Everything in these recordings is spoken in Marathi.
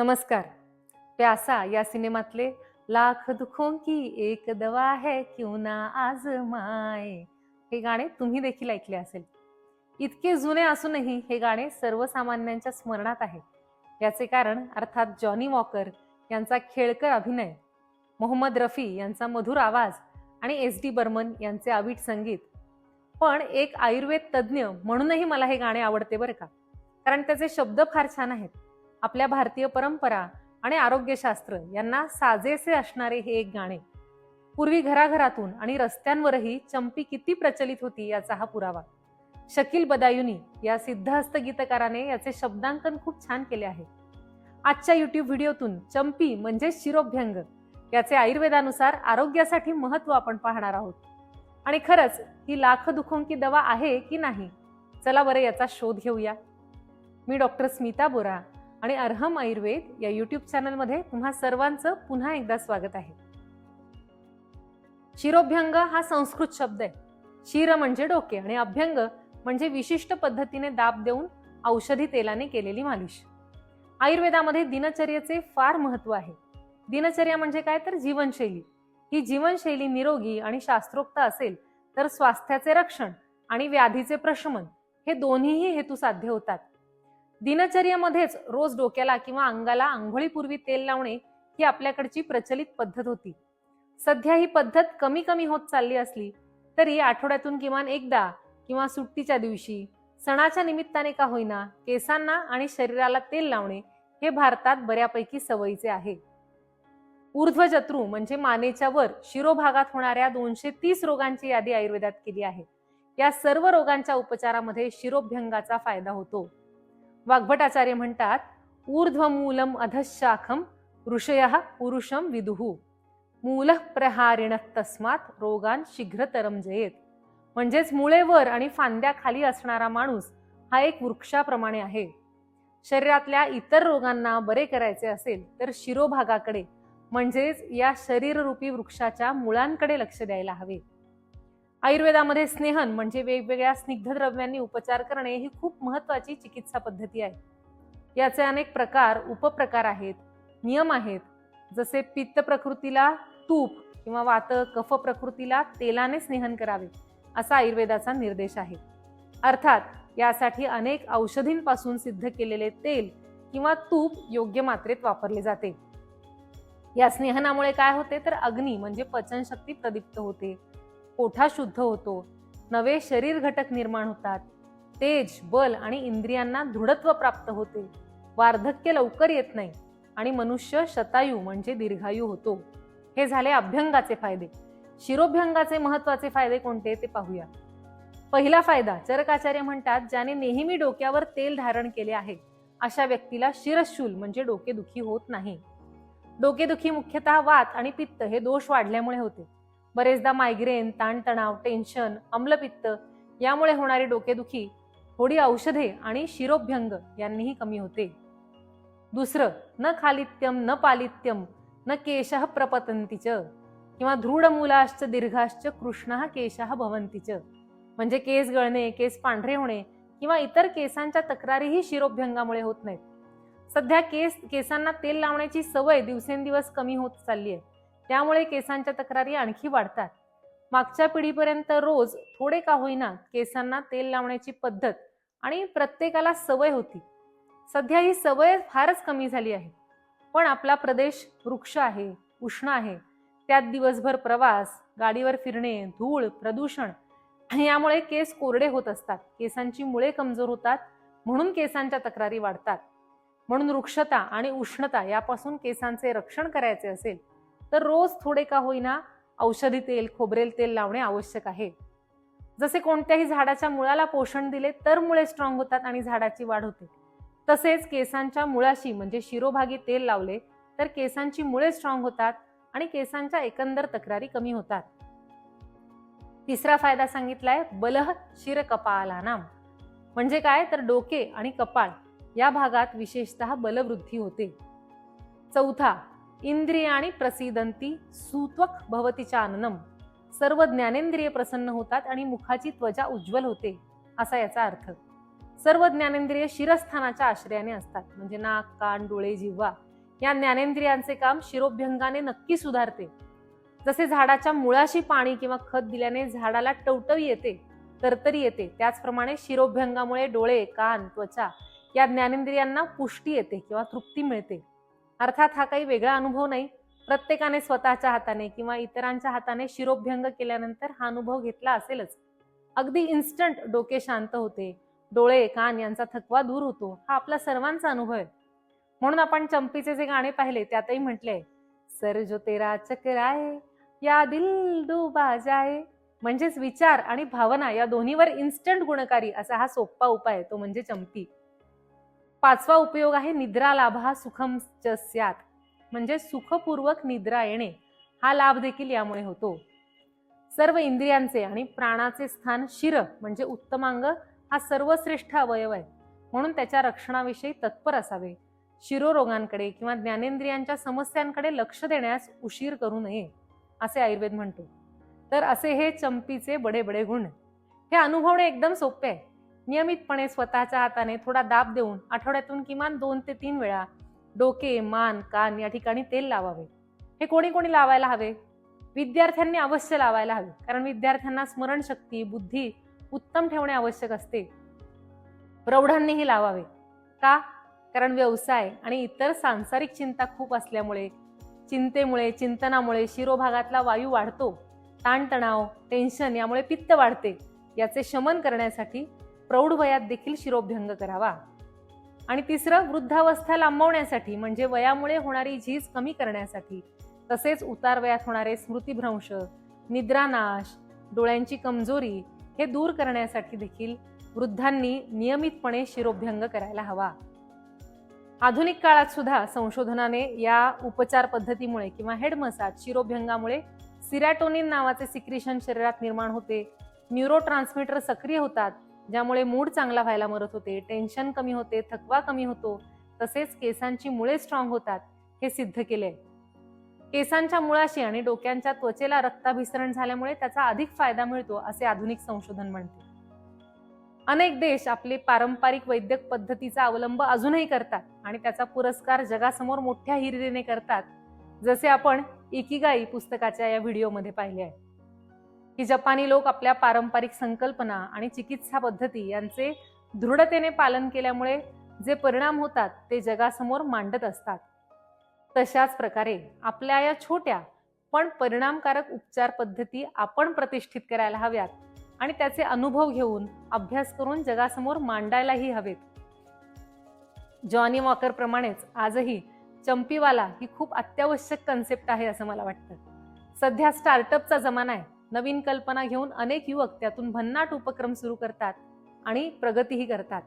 नमस्कार. प्यासा या सिनेमातले लाख दुखों की एक दवा है क्यों ना आजमाए? हे गाणे तुम्ही देखील ऐकले असेल. इतके जुने असूनही हे गाणे सर्वसामान्यांच्या स्मरणात आहे. याचे कारण अर्थात जॉनी वॉकर यांचा खेळकर अभिनय मोहम्मद रफी यांचा मधुर आवाज आणि एस डी बर्मन यांचे आवीट संगीत. पण एक आयुर्वेद तज्ज्ञ म्हणूनही मला हे गाणे आवडते बरं का? कारण त्याचे शब्द फार छान आहेत. आपल्या भारतीय परंपरा आणि आरोग्यशास्त्र यांना साजेसे असणारे हे एक गाणे. पूर्वी घराघरातून आणि रस्त्यांवरही चंपी किती प्रचलित होती याचा हा पुरावा. शकील बदायुनी या सिद्धहस्त गीतकाराने याचे शब्दांकन खूप छान केले आहे. आजच्या युट्यूब व्हिडिओतून चंपी म्हणजे शिरोभ्यंग याचे आयुर्वेदानुसार आरोग्यासाठी महत्त्व आपण पाहणार आहोत. आणि खरंच ही लाख दुखों की दवा आहे की नाही? चला बरं याचा शोध घेऊया. मी डॉक्टर स्मिता बोरा आणि अर्हम आयुर्वेद या युट्यूब चॅनलमध्ये तुम्हा सर्वांचं पुन्हा एकदा स्वागत आहे. शिरोभ्यंग हा संस्कृत शब्द आहे. शिर म्हणजे डोके आणि अभ्यंग म्हणजे विशिष्ट पद्धतीने दाब देऊन औषधी तेलाने केलेली मालिश. आयुर्वेदामध्ये दिनचर्येचे फार महत्त्व आहे. दिनचर्या म्हणजे काय? तर जीवनशैली. ही जीवनशैली निरोगी आणि शास्त्रोक्त असेल तर स्वास्थ्याचे रक्षण आणि व्याधीचे प्रशमन हे दोन्हीही हेतू साध्य होतात. दिनचर्येमध्येच रोज डोक्याला किंवा अंगाला आंघोळीपूर्वी तेल लावणे ही आपल्याकडची प्रचलित पद्धत होती. सध्या ही पद्धत कमी कमी होत चालली असली तरी आठवड्यातून किमान एकदा किंवा सुट्टीच्या दिवशी सणाच्या निमित्ताने का होईना केसांना आणि शरीराला तेल लावणे हे भारतात बऱ्यापैकी सवयीचे आहे. ऊर्ध्वजत्रू म्हणजे मानेच्या वर शिरोभागात होणाऱ्या दोनशे तीस रोगांची यादी आयुर्वेदात केली आहे. या सर्व रोगांच्या उपचारामध्ये शिरोभ्यंगाचा फायदा होतो. वाग्भटाचार्य म्हणतात ऊर्ध्वमूलम अधशाखम ऋषय पुरुषम विदुहू मूल प्रहारिण तस्मात रोगान शीघ्रतरम जयेत। म्हणजेच मुळेवर आणि फांद्या खाली असणारा माणूस हा एक वृक्षाप्रमाणे आहे. शरीरातल्या इतर रोगांना बरे करायचे असेल तर शिरोभागाकडे म्हणजेच या शरीररूपी वृक्षाच्या मुळांकडे लक्ष द्यायला हवे. आयुर्वेदामध्ये स्नेहन म्हणजे वेगवेगळ्या स्निग्धद्रव्यांनी उपचार करणे ही खूप महत्वाची चिकित्सा पद्धती आहे. याचे अनेक प्रकार उपप्रकार आहेत नियम आहेत. जसे पित्त प्रकृतीला तूप किंवा वात कफ प्रकृतीला तेलाने स्नेहन करावे असा आयुर्वेदाचा निर्देश आहे. अर्थात यासाठी अनेक औषधींपासून सिद्ध केलेले तेल किंवा तूप योग्य मात्रेत वापरले जाते. या स्नेहनामुळे काय होते? तर अग्नी म्हणजे पचनशक्ती प्रदीप्त होते. पोठा शुद्ध होतो? नवे शरीर घटक निर्माण होतात. तेज बल आणि इंद्रियांना दृढत्व प्राप्त होते. वार्धक्य लवकर येत नाही आणि मनुष्य शतायू म्हणजे दीर्घायू होतो. हे झाले अभ्यंगाचे फायदे. शिरोभ्यंगाचे महत्त्वाचे फायदे कोणते ते पाहूया. पहिला फायदा चरकाचार्य म्हणतात ज्याने नेहमी डोक्यावर तेल धारण केले आहे अशा व्यक्तीला शिरशूल म्हणजे डोकेदुखी होत नाही. डोकेदुखी मुख्यतः वात आणि पित्त हे दोष वाढल्यामुळे होते. बरेचदा मायग्रेन ताणतणाव टेन्शन अम्लपित्त यामुळे होणारी डोकेदुखी थोडी औषधे आणि शिरोभ्यंग यांनीही कमी होते. दुसरं न खालित्यम न पालित्यम न केश प्रपतंतीच किंवा दृढ मुलाश्च दीर्घाश्च कृष्ण केश भवंतीच म्हणजे केस गळणे केस पांढरे होणे किंवा इतर केसांच्या तक्रारीही शिरोभ्यंगामुळे होत नाहीत. सध्या केस केसांना तेल लावण्याची सवय दिवसेंदिवस कमी होत चालली आहे. त्यामुळे केसांच्या तक्रारी आणखी वाढतात. मागच्या पिढीपर्यंत रोज थोडे का होईना केसांना तेल लावण्याची पद्धत आणि प्रत्येकाला सवय होती. सध्या ही सवय फारच कमी झाली आहे. पण आपला प्रदेश वृक्ष आहे उष्ण आहे. त्यात दिवसभर प्रवास गाडीवर फिरणे धूळ प्रदूषण यामुळे केस कोरडे होत असतात. केसांची मुळे कमजोर होतात म्हणून केसांच्या तक्रारी वाढतात. म्हणून वृक्षता आणि उष्णता यापासून केसांचे रक्षण करायचे असेल तर रोज थोडे का होईना औषधी तेल खोबरेल तेल लावणे आवश्यक आहे. जसे कोणत्याही झाडाच्या मुळाला पोषण दिले तर मुळे स्ट्रॉंग होतात आणि झाडाची वाढ होते. तसेच केसांच्या मुळाशी म्हणजे शिरोभागी तेल लावले तर केसांची मुळे स्ट्रॉंग होतात आणि केसांच्या एकंदर तक्रारी कमी होतात. तिसरा फायदा सांगितलाय बलह शिर कपालानाम म्हणजे काय? तर डोके आणि कपाळ या भागात विशेषतः बलवृद्धी होते. चौथा इंद्रियाणी प्रसिदंती सुत्वक भवतीच्या अननम सर्व ज्ञानेंद्रिय प्रसन्न होतात आणि मुखाची त्वचा उज्ज्वल होते असा याचा अर्थ. सर्व ज्ञानेंद्रिय शिरस्थानाच्या आश्रयाने असतात म्हणजे नाक कान डोळे जिव्हा या ज्ञानेंद्रियांचे काम शिरोभ्यंगाने नक्की सुधारते. जसे झाडाच्या मुळाशी पाणी किंवा खत दिल्याने झाडाला टवटवी येते तरतरी येते त्याचप्रमाणे शिरोभ्यंगामुळे डोळे कान त्वचा या ज्ञानेंद्रियांना पुष्टी येते किंवा तृप्ती मिळते. अर्थात हा काही वेगळा अनुभव नाही. प्रत्येकाने स्वतःच्या हाताने किंवा इतरांच्या हाताने शिरोभ्यंग केल्यानंतर हा अनुभव घेतला असेलच. अगदी इन्स्टंट डोके शांत होते. डोळे कान यांचा थकवा दूर होतो. हा आपला सर्वांचा अनुभव आहे. म्हणून आपण चंपीचे जे गाणे पाहिले त्यातही म्हटले सर जो तेरा चक्राय या दिल डुबा जाय म्हणजेच विचार आणि भावना या दोन्हीवर इन्स्टंट गुणकारी असा हा सोप्पा उपाय आहे तो म्हणजे चंपी. पाचवा उपयोग आहे निद्रा लाभा सुखम च स्यात. म्हणजे सुखपूर्वक निद्रा येणे हा लाभ देखील यामुळे होतो. सर्व इंद्रियांचे आणि प्राणाचे स्थान शिर म्हणजे उत्तमांग हा सर्वश्रेष्ठ अवयव आहे. म्हणून त्याच्या रक्षणाविषयी तत्पर असावे. शिरोरोगांकडे किंवा ज्ञानेंद्रियांच्या समस्यांकडे लक्ष देण्यास उशीर करू नये असे आयुर्वेद म्हणतो. तर असे हे चंपीचे बडे बडे गुण. हे अनुभवणे एकदम सोपे आहे. नियमितपणे स्वतःच्या हाताने थोडा दाब देऊन आठवड्यातून किमान दोन ते तीन वेळा डोके मान कान या ठिकाणी तेल लावावे. हे कोणी कोणी लावायला हवे? विद्यार्थ्यांनी अवश्य लावायला हवे कारण विद्यार्थ्यांना स्मरणशक्ती बुद्धी उत्तम ठेवणे आवश्यक असते. प्रौढांनीही लावावे का? कारण व्यवसाय आणि इतर सांसारिक चिंता खूप असल्यामुळे चिंतेमुळे चिंतनामुळे शिरोभागातला वायू वाढतो. ताणतणाव टेन्शन यामुळे पित्त वाढते. याचे शमन करण्यासाठी प्रौढ वयात देखील शिरोभ्यंग करावा. आणि तिसरं वृद्धावस्था लांबवण्यासाठी म्हणजे वयामुळे होणारी झीज कमी करण्यासाठी तसेच उतार वयात होणारे स्मृतिभ्रंश निद्रानाश डोळ्यांची कमजोरी हे दूर करण्यासाठी देखील वृद्धांनी नियमितपणे शिरोभ्यंग करायला हवा. आधुनिक काळात सुद्धा संशोधनाने या उपचार पद्धतीमुळे किंवा हेड मसाज शिरोभ्यंगामुळे सिरॅटोनिन नावाचे सिक्रिशन शरीरात निर्माण होते. न्यूरोट्रान्समीटर सक्रिय होतात. ज्यामुळे मूड चांगला व्हायला मदत होते टेन्शन कमी होते थकवा कमी होतो तसेच केसांची मुळे स्ट्रॉंग होतात हे सिद्ध केले. केसांच्या मुळाशी आणि डोक्यांच्या त्वचेला रक्ताभिसरण झाल्यामुळे त्याचा अधिक फायदा मिळतो असे आधुनिक संशोधन म्हणते. अनेक देश आपले पारंपरिक वैद्यक पद्धतीचा अवलंब अजूनही करतात आणि त्याचा पुरस्कार जगासमोर मोठ्या हिरिरीने करतात जसे आपण इकिगाई पुस्तकाच्या या व्हिडिओमध्ये पाहिले आहे. की जपानी लोक आपल्या पारंपरिक संकल्पना आणि चिकित्सा पद्धती यांचे दृढतेने पालन केल्यामुळे जे परिणाम होतात ते जगासमोर मांडत असतात. तशाच प्रकारे आपल्या या छोट्या पण परिणामकारक उपचार पद्धती आपण प्रतिष्ठित करायला हव्यात आणि त्याचे अनुभव घेऊन अभ्यास करून जगासमोर मांडायलाही हवेत. जॉनी वॉकर प्रमाणेच आजही चंपीवाला ही खूप अत्यावश्यक कन्सेप्ट आहे असं मला वाटतं. सध्या स्टार्टअपचा जमाना आहे. नवीन कल्पना घेऊन अनेक युवक त्यातून भन्नाट उपक्रम सुरू करतात आणि प्रगतीही करतात.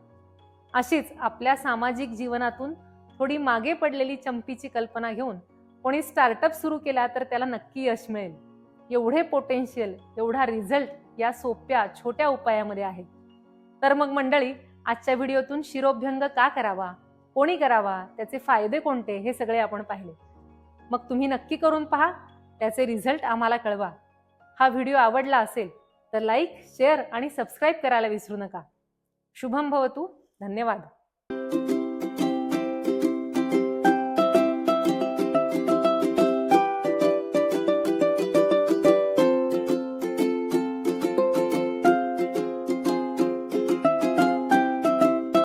अशीच आपल्या सामाजिक जीवनातून थोडी मागे पडलेली चंपीची कल्पना घेऊन कोणी स्टार्टअप सुरू केला तर त्याला नक्की यश मिळेल. एवढे पोटेन्शियल एवढा रिझल्ट या सोप्या छोट्या उपायामध्ये आहे. तर मग मंडळी आजच्या व्हिडिओतून शिरोभ्यंग का करावा? कोणी करावा? त्याचे फायदे कोणते? हे सगळे आपण पाहिले. मग तुम्ही नक्की करून पहा. त्याचे रिझल्ट आम्हाला कळवा. हा व्हिडिओ आवडला असेल तर लाईक शेअर आणि सबस्क्राईब करायला विसरू नका. शुभम भवतू. धन्यवाद.